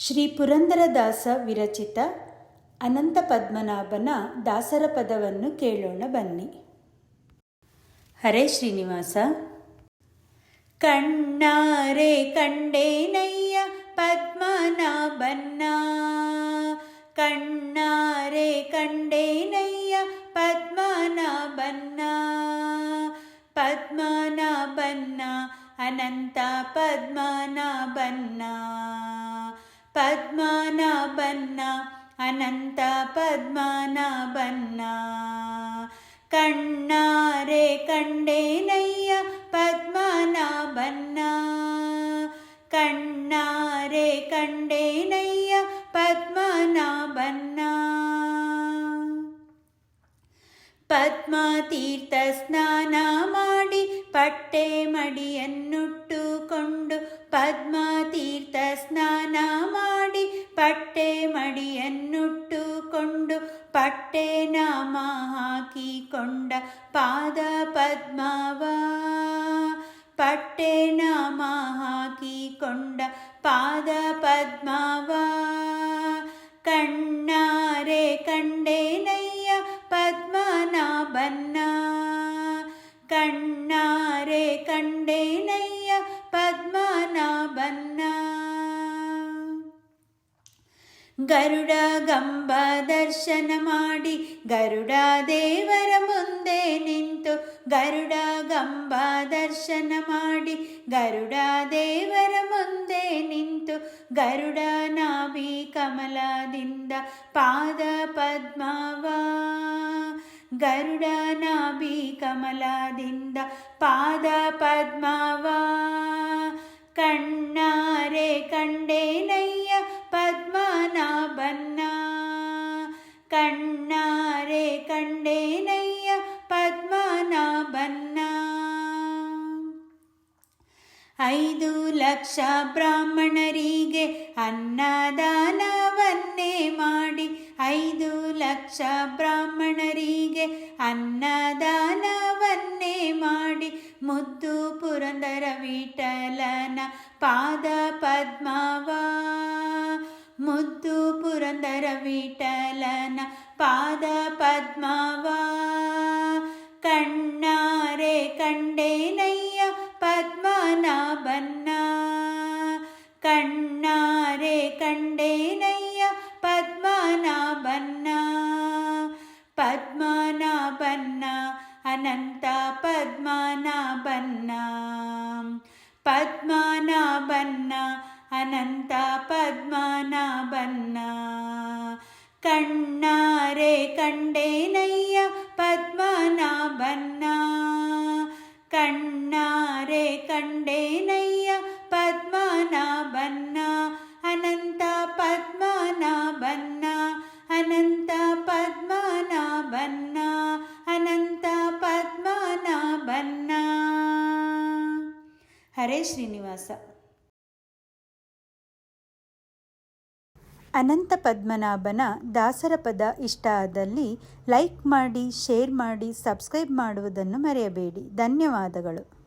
ಶ್ರೀ ಪುರಂದರದಾಸ ವಿರಚಿತ ಅನಂತ ಪದ್ಮನಾಭನ ದಾಸರ ಪದವನ್ನು ಕೇಳೋಣ ಬನ್ನಿ. ಹರೇ ಶ್ರೀನಿವಾಸ. ಕಣ್ಣಾರೆ ಕಂಡೇನಯ್ಯ ಪದ್ಮನಾಭನ್ನ. ಕಣ್ಣಾರೆ ಕಂಡೇನಯ್ಯ ಪದ್ಮನಾಭನ್ನ. ಪದ್ಮನಾಭನ್ನ ಅನಂತ ಪದ್ಮನಾಭನ್ನ. ಪದ್ಮನಾಭನ್ನ ಅನಂತ ಪದ್ಮನಾಭನ್ನ. ಕಣ್ಣಾರೆ ಕಂಡೇನಯ್ಯ ಪದ್ಮನಾಭನ್ನ. ಕಣ್ಣಾರೆ ಕಂಡೇನಯ್ಯ ಪದ್ಮನಾಭನ್ನ. ಪದ್ಮತೀರ್ಥ ಸ್ನಾನ ಮಾಡಿ ಪಟ್ಟೆ ಮಡಿಯನ್ನುಟ್ಟುಕೊಂಡು ಪಟ್ಟೆ ನಾಮ ಹಾಕಿಕೊಂಡ ಪಾದ ಪದ್ಮವ ಪಟ್ಟೆ ನಾಮ ಹಾಕಿಕೊಂಡ ಪಾದ ಪದ್ಮವ ಕಣ್ಣಾರೆ ಕಂಡೇನಯ್ಯ ಪದ್ಮನಾಭನ್ನ ಕಣ್ಣಾರೆ ಕಂಡೇನಯ್ಯ ಪದ್ಮನಾಭನ್ನ ಗರುಡ ಗಂಬ ದರ್ಶನ ಮಾಡಿ ಗರುಡ ದೇವರ ಮುಂದೆ ನಿಂತು ಗರುಡ ಗಂಬ ದರ್ಶನ ಮಾಡಿ ಗರುಡ ದೇವರ ಮುಂದೆ ನಿಂತು ಗರುಡ ನಾಭಿ ಕಮಲದಿಂದ ಪಾದ ಪದ್ಮವ. ಗರುಡ ನಾಭಿ ಕಮಲದಿಂದ ಪಾದ ಪದ್ಮವ. ಐದು ಲಕ್ಷ ಬ್ರಾಹ್ಮಣರಿಗೆ ಅನ್ನದಾನವನ್ನೇ ಮಾಡಿ ಐದು ಲಕ್ಷ ಬ್ರಾಹ್ಮಣರಿಗೆ ಅನ್ನದಾನವನ್ನೇ ಮಾಡಿ ಮುದ್ದು ಪುರಂದರ ವಿಠಲನ ಪಾದ ಪದ್ಮವ. ಮುದ್ದು ಪುರಂದರ ವಿಠಲನ ಪಾದ ಪದ್ಮವ. ಪದ್ಮನಾಭನ್ನ ಪದ್ಮನಾಭನ್ನ ಅನಂತ ಪದ್ಮನಾಭನ್ನ ಕಣ್ಣಾರೆ ಕಂಡೇನಯ್ಯ ಪದ್ಮನಾಭನ್ನ ಕಣ್ಣಾರೆ ಕಂಡೇನಯ್ಯ ಹರೇ ಶ್ರೀನಿವಾಸ. ಅನಂತ ಪದ್ಮನಾಭನ ದಾಸರ ಪದ ಇಷ್ಟ ಆದಲ್ಲಿ ಲೈಕ್ ಮಾಡಿ, ಶೇರ್ ಮಾಡಿ, ಸಬ್ಸ್ಕ್ರೈಬ್ ಮಾಡುವುದನ್ನು ಮರೆಯಬೇಡಿ. ಧನ್ಯವಾದಗಳು.